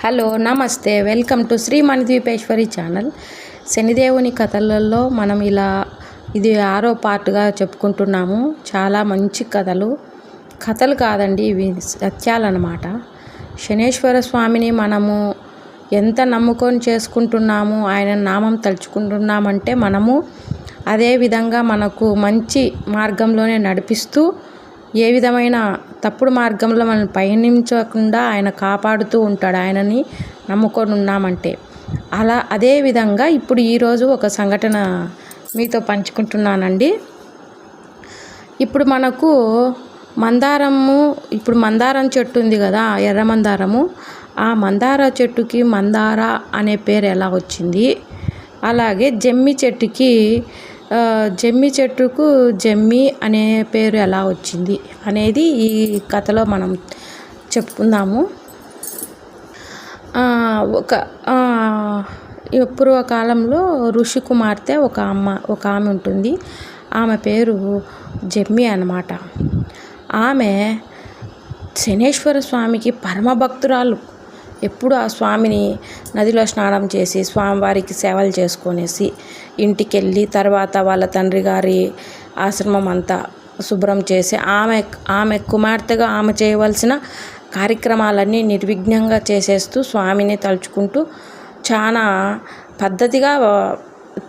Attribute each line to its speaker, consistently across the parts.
Speaker 1: Hello నమస్తే. Welcome to Shri Manidweepeshwari channel. శనిదేవుని కథలలో మనం ఇలా ఇది ఆరో పార్ట్గా చెప్పుకుంటున్నాము. చాలా మంచి కథలు. కథలు కాదండి ఇవి సత్యాలన్నమాట. శనేశ్వర స్వామిని మనము ఎంత నమ్ముకొని చేసుకుంటున్నాము ఆయన నామం తలుచుకుంటున్నామంటే మనము అదే విధంగా మనకు మంచి మార్గంలోనే నడిపిస్తూ ఏ విధమైన తప్పుడు మార్గంలో మనం పయనించకుండా ఆయన కాపాడుతూ ఉంటాడు. ఆయనని నమ్ముకొని ఉన్నామంటే అలా అదే విధంగా ఇప్పుడు ఈరోజు ఒక సంఘటన మీతో పంచుకుంటున్నానండి. ఇప్పుడు మనకు మందారము ఇప్పుడు మందారం చెట్టు ఉంది కదా ఎర్ర మందారము. ఆ మందార చెట్టుకి మందార అనే పేరు ఎలా వచ్చింది? అలాగే జమ్మి చెట్టుకి జమ్మి చెట్టుకు జమ్మి అనే పేరు ఎలా వచ్చింది అనేది ఈ కథలో మనం చెప్పుకుందాము. ఒక పూర్వకాలంలో ఋషి కుమార్తె ఒక అమ్మ ఒక ఆమె ఉంటుంది. ఆమె పేరు జమ్మి అన్నమాట. ఆమె శనేశ్వర స్వామికి పరమభక్తురాలు. ఎప్పుడు ఆ స్వామిని నదిలో స్నానం చేసి స్వామివారికి సేవలు చేసుకొనేసి ఇంటికి వెళ్ళి తర్వాత వాళ్ళ తండ్రి గారి ఆశ్రమం అంతా శుభ్రం చేసి ఆమె ఆమె కుమార్తెగా ఆమె చేయవలసిన కార్యక్రమాలన్నీ నిర్విఘ్నంగా చేసేస్తూ స్వామిని తలుచుకుంటూ చాలా పద్ధతిగా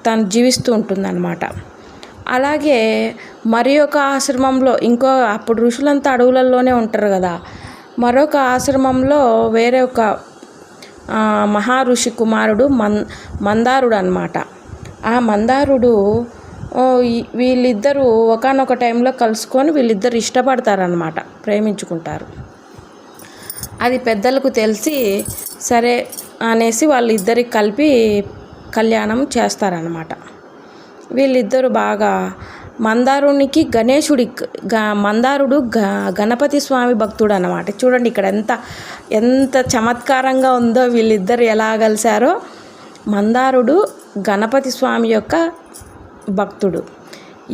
Speaker 1: తను జీవిస్తూ ఉంటుందన్నమాట. అలాగే మరి ఒక ఆశ్రమంలో ఇంకో అప్పుడు ఋషులంతా అడవులలోనే ఉంటారు కదా. మరొక ఆశ్రమంలో వేరే ఒక ఆ, మహా ఋషి కుమారుడు మన్ మందారుడు అనమాట ఆ మందారుడు వీళ్ళిద్దరూ ఒకనొక టైంలో కలుసుకొని వీళ్ళిద్దరు ఇష్టపడతారనమాట ప్రేమించుకుంటారు. అది పెద్దలకు తెలిసి సరే అనేసి వాళ్ళిద్దరికి కలిపి కళ్యాణం చేస్తారనమాట వీళ్ళిద్దరూ బాగా మందారునికి గణేశుడి మందారుడు గణపతి స్వామి భక్తుడు అనమాట చూడండి ఇక్కడ ఎంత ఎంత చమత్కారంగా ఉందో వీళ్ళిద్దరు ఎలా కలిశారో. మందారుడు గణపతి స్వామి యొక్క భక్తుడు.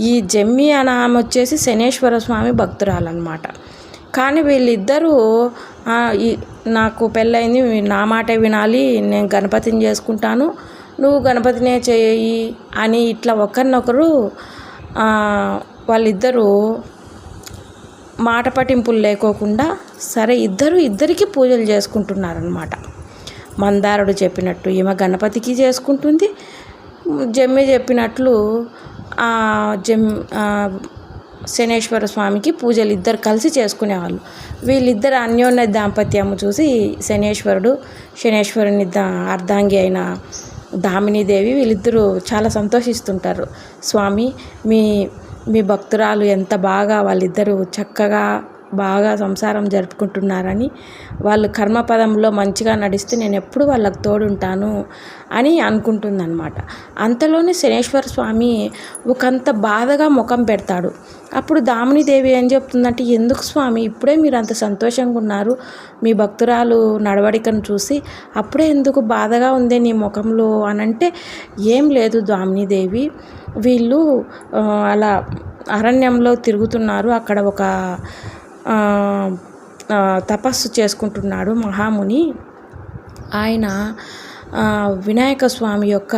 Speaker 1: ఈ జమ్మి అనే ఆమె వచ్చేసి శనేశ్వర స్వామి భక్తురాలన్నమాట. కానీ వీళ్ళిద్దరూ ఈ నాకు పెళ్ళయింది నా మాటే వినాలి నేను గణపతిని చేసుకుంటాను నువ్వు గణపతినే చేయి అని ఇట్లా ఒకరినొకరు వాళ్ళిద్దరూ మాట పట్టింపులు లేకోకుండా సరే ఇద్దరు ఇద్దరికి పూజలు చేసుకుంటున్నారనమాట మందారుడు చెప్పినట్టు ఈమె గణపతికి చేసుకుంటుంది జమ్మి చెప్పినట్లు జమ్ శనేశ్వర స్వామికి పూజలు ఇద్దరు కలిసి చేసుకునేవాళ్ళు. వీళ్ళిద్దరు అన్యోన్య దాంపత్యం చూసి శనేశ్వరుడు శనేశ్వరుని దా అర్ధాంగి అయిన దామినీదేవి వీళ్ళిద్దరూ చాలా సంతోషిస్తుంటారు. స్వామి మీ మీ భక్తురాలు ఎంత బాగా వాళ్ళిద్దరూ చక్కగా బాగా సంసారం జరుపుకుంటున్నారని వాళ్ళు కర్మపదంలో మంచిగా నడిస్తే నేను ఎప్పుడు వాళ్ళకు తోడుంటాను అని అనుకుంటుందన్నమాట. అంతలోనే శనేశ్వర స్వామి ఒకంత బాధగా ముఖం పెడతాడు. అప్పుడు దామినీదేవి ఏం చెప్తుందంటే ఎందుకు స్వామి ఇప్పుడే మీరు అంత సంతోషంగా ఉన్నారు. మీ భక్తురాలు నడవడికను చూసి అప్పుడే ఎందుకు బాధగా ఉంది నీ ముఖంలో? అనంటే ఏం లేదు దామినీదేవి. వీళ్ళు అలా అరణ్యంలో తిరుగుతున్నారు. అక్కడ ఒక తపస్సు చేసుకుంటున్నాడు మహాముని. ఆయన వినాయక స్వామి యొక్క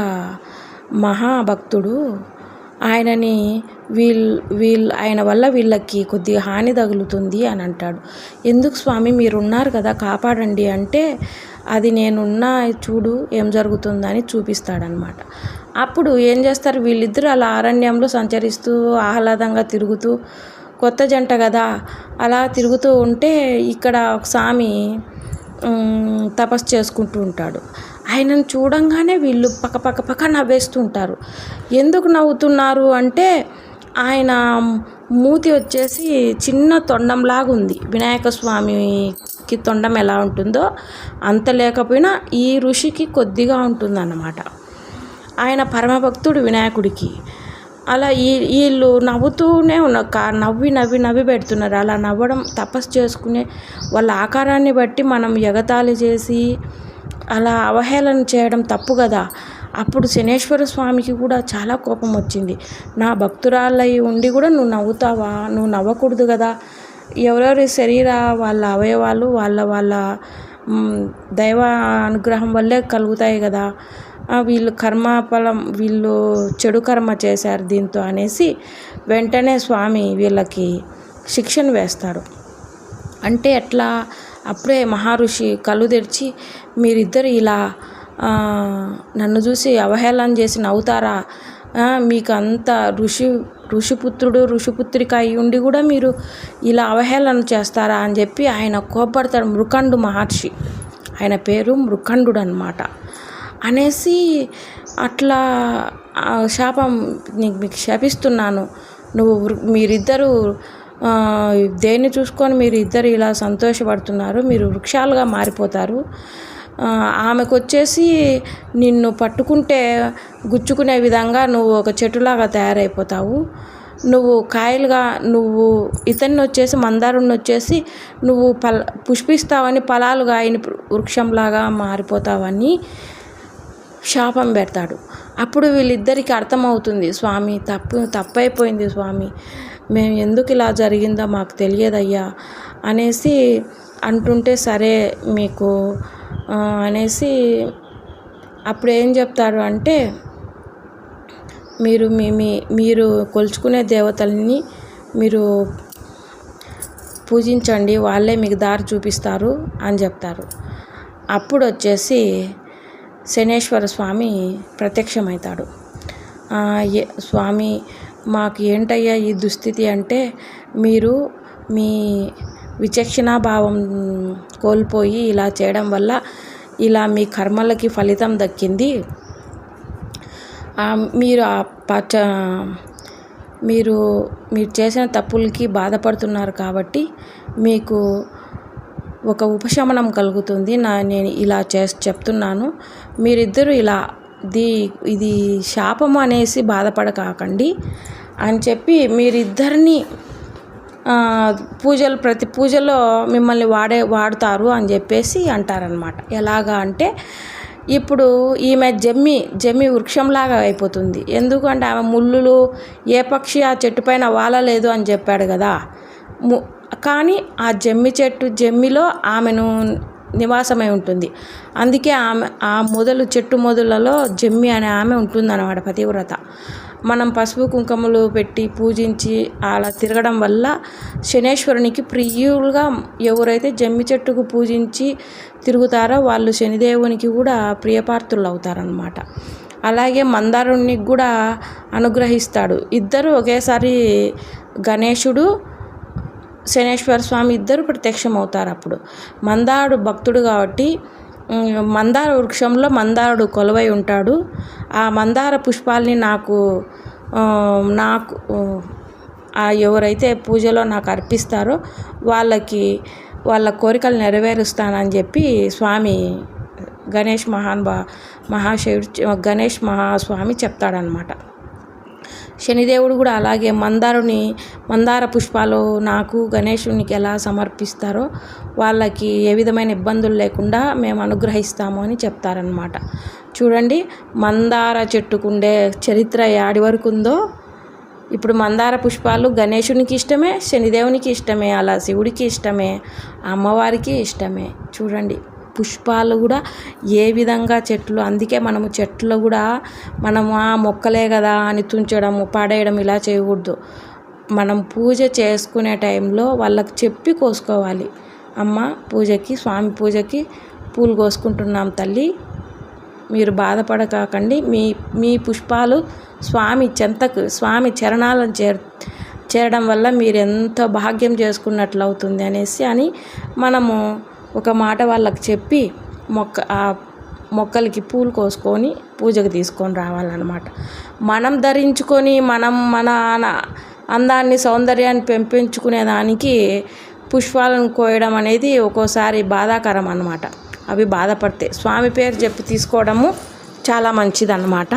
Speaker 1: మహాభక్తుడు. ఆయనని వీల్ వీల్ ఆయన వల్ల వీళ్ళకి కొద్దిగా హాని తగులుతుంది అని అంటాడు. ఎందుకు స్వామి మీరు ఉన్నారు కదా కాపాడండి అంటే అది నేనున్నా చూడు ఏం జరుగుతుందని చూపిస్తాడనమాట అప్పుడు ఏం చేస్తారు? వీళ్ళిద్దరూ అలా అరణ్యంలో సంచరిస్తూ ఆహ్లాదంగా తిరుగుతూ కొత్త జంట కదా. అలా తిరుగుతూ ఉంటే ఇక్కడ ఒక స్వామి తపస్సు చేసుకుంటూ ఉంటాడు. ఆయనను చూడంగానే వీళ్ళు పక్క పక్క పక్క నవ్వేస్తూ ఉంటారు ఎందుకు నవ్వుతున్నారు అంటే ఆయన మూతి వచ్చేసి చిన్న తొండంలాగా ఉంది వినాయక స్వామికి తొండం ఎలా ఉంటుందో అంత లేకపోయినా ఈ ఋషికి కొద్దిగా ఉంటుందన్నమాట. ఆయన పరమభక్తుడు వినాయకుడికి. అలా ఈ వీళ్ళు నవ్వుతూనే ఉన్నారు. కా నవ్వి నవ్వి నవ్వి పెడుతున్నారు. అలా నవ్వడం తపస్సు చేసుకునే వాళ్ళ ఆకారాన్ని బట్టి మనం ఎగతాళి చేసి అలా అవహేళన చేయడం తప్పు కదా. అప్పుడు శనేశ్వర స్వామికి కూడా చాలా కోపం వచ్చింది. నా భక్తురాలై ఉండి కూడా నువ్వు నవ్వుతావా? నువ్వు నవ్వకూడదు కదా. ఎవరెవరి శరీర వాళ్ళ అవయవాలు వాళ్ళ వాళ్ళ దైవ అనుగ్రహం వల్లే కలుగుతాయి కదా. వీళ్ళు కర్మఫలం వీళ్ళు చెడు కర్మ చేశారు దీంతో అనేసి వెంటనే స్వామి వీళ్ళకి శిక్షను వేస్తాడు అంటే ఎట్లా? అప్పుడే మహర్షి కళ్ళు తెరిచి మీరిద్దరు ఇలా నన్ను చూసి అవహేళన చేసి నవ్వుతారా మీకు అంత ఋషి ఋషిపుత్రుడు ఋషిపుత్రిక అయి ఉండి కూడా మీరు ఇలా అవహేళన చేస్తారా? అని చెప్పి ఆయన కోపడతాడు మృకండు మహర్షి. ఆయన పేరు మృఖండు అనమాట అనేసి అట్లా ఆ శాపం నీకు మీకు శపిస్తున్నాను. నువ్వు వృ- మీరిద్దరూ దేన్ని చూసుకొని మీరు ఇద్దరు ఇలా సంతోషపడుతున్నారు మీరు వృక్షాలుగా మారిపోతారు. ఆమెకు వచ్చేసి నిన్ను పట్టుకుంటే గుచ్చుకునే విధంగా నువ్వు ఒక చెట్టులాగా తయారైపోతావు. నువ్వు కాయలుగా నువ్వు ఇతన్ని వచ్చేసి మందారుని వచ్చేసి నువ్వు పల పుష్పిస్తావని ఫలాలుగా ఆయన వృక్షంలాగా మారిపోతావని శాపం పెడతాడు. అప్పుడు వీళ్ళిద్దరికి అర్థమవుతుంది స్వామి తప్పు తప్పైపోయింది స్వామి. మేము ఎందుకు ఇలా జరిగిందో మాకు తెలియదయ్యా అనేసి అంటుంటే సరే మీకు అనేసి అప్పుడు ఏం చెప్తాడు అంటే మీరు మీ మీ మీరు కొలుచుకునే దేవతల్ని మీరు పూజించండి వాళ్ళే మీకు దారి చూపిస్తారు అని చెప్తారు. అప్పుడు వచ్చేసి శనేశ్వర స్వామి ప్రత్యక్షమవుతాడు ఏ- స్వామి మాకు ఏంటయ్యా ఈ దుస్థితి అంటే మీరు మీ విచక్షణా భావం కోల్పోయి ఇలా చేయడం వల్ల ఇలా మీ కర్మలకి ఫలితం దక్కింది. మీరు ఆ పచ మీరు మీరు చేసిన తప్పులకి బాధపడుతున్నారు కాబట్టి మీకు ఒక ఉపశమనం కలుగుతుంది. నా నేను ఇలా చేసి చెప్తున్నాను. మీరిద్దరూ ఇలా దీ ఇది శాపం అనేసి బాధపడకాకండి అని చెప్పి మీరిద్దరిని పూజలు ప్రతి పూజలో మిమ్మల్ని వాడే వాడుతారు అని చెప్పేసి అంటారనమాట ఎలాగా అంటే ఇప్పుడు ఈమె జమ్మి జమ్మి వృక్షంలాగా అయిపోతుంది. ఎందుకంటే ఆమె ముళ్ళులు ఏ పక్షి ఆ చెట్టు పైన వాలలేదు అని చెప్పాడు కదా. ము కానీ ఆ జమ్మి చెట్టు జమ్మిలో ఆమెను నివాసమై ఉంటుంది. అందుకే ఆమె ఆ మొదలు చెట్టు మొదలలో జమ్మి అనే ఆమె ఉంటుందన్నమాట పతివ్రత. మనం పసుపు కుంకుమలు పెట్టి పూజించి అలా తిరగడం వల్ల శనేశ్వరునికి ప్రియులుగా ఎవరైతే జమ్మి చెట్టుకు పూజించి తిరుగుతారో వాళ్ళు శనిదేవునికి కూడా ప్రియపాత్రులు అవుతారనమాట అలాగే మందారునికి కూడా అనుగ్రహిస్తాడు. ఇద్దరు ఒకేసారి గణేశుడు శనేశ్వర స్వామి ఇద్దరు ప్రత్యక్షం అవుతారు అప్పుడు. మందారుడు భక్తుడు కాబట్టి మందార వృక్షంలో మందారుడు కొలువై ఉంటాడు. ఆ మందార పుష్పాల్ని నాకు నాకు ఆ ఎవరైతే పూజలో నాకు అర్పిస్తారో వాళ్ళకి వాళ్ళ కోరికలు నెరవేరుస్తానని చెప్పి స్వామి గణేష్ మహాన్ బా మహాశివుడు గణేష్ మహాస్వామి చెప్తాడనమాట శనిదేవుడు కూడా అలాగే మందారుని మందార పుష్పాలు నాకు గణేశునికి ఎలా సమర్పిస్తారో వాళ్ళకి ఏ విధమైన ఇబ్బందులు లేకుండా మేము అనుగ్రహిస్తాము అని చెప్తారనమాట చూడండి మందార చెట్టుకుండే చరిత్ర యాడి వరకు ఉందో ఇప్పుడు మందార పుష్పాలు గణేశునికి ఇష్టమే శనిదేవునికి ఇష్టమే అలా శివుడికి ఇష్టమే అమ్మవారికి ఇష్టమే. చూడండి. పుష్పాలు కూడా ఏ విధంగా చెట్లు అందుకే మనము చెట్లు కూడా మనము ఆ మొక్కలే కదా అని తుంచడము పాడేయడం ఇలా చేయకూడదు. మనం పూజ చేసుకునే టైంలో వాళ్ళకి చెప్పి కోసుకోవాలి. అమ్మ పూజకి స్వామి పూజకి పూలు కోసుకుంటున్నాం తల్లి మీరు బాధపడకాకండి. మీ మీ పుష్పాలు స్వామి చెంతకు స్వామి చరణాలను చేర్ చేరడం వల్ల మీరు ఎంతో భాగ్యం చేసుకున్నట్లు అవుతుంది అనేసి అని మనము ఒక మాట వాళ్ళకి చెప్పి మొక్క ఆ మొక్కలకి పూలు కోసుకొని పూజకు తీసుకొని రావాలన్నమాట. మనం ధరించుకొని మనం మన అందాన్ని సౌందర్యాన్ని పెంపించుకునే దానికి పుష్పాలను కోయడం అనేది ఒక్కోసారి బాధాకరం అన్నమాట. అవి బాధపడతాయి స్వామి పేరు చెప్పి తీసుకోవడము చాలా మంచిదన్నమాట.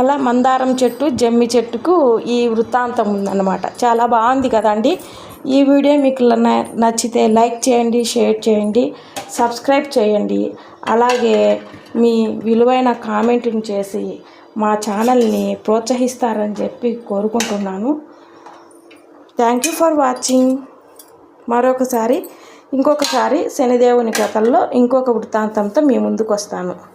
Speaker 1: అలా మందారం చెట్టు జమ్మి చెట్టుకు ఈ వృత్తాంతం ఉందన్నమాట. చాలా బాగుంది కదండి. ఈ వీడియో మీకు న- నచ్చితే లైక్ చేయండి షేర్ చేయండి సబ్స్క్రైబ్ చేయండి. అలాగే మీ విలువైన కామెంట్ని చేసి మా ఛానల్ని ప్రోత్సహిస్తారని చెప్పి కోరుకుంటున్నాను. Thank you for watching. మరొకసారి ఇంకొకసారి శనిదేవుని కథల్లో ఇంకొక వృత్తాంతంతో మీ ముందుకు వస్తాను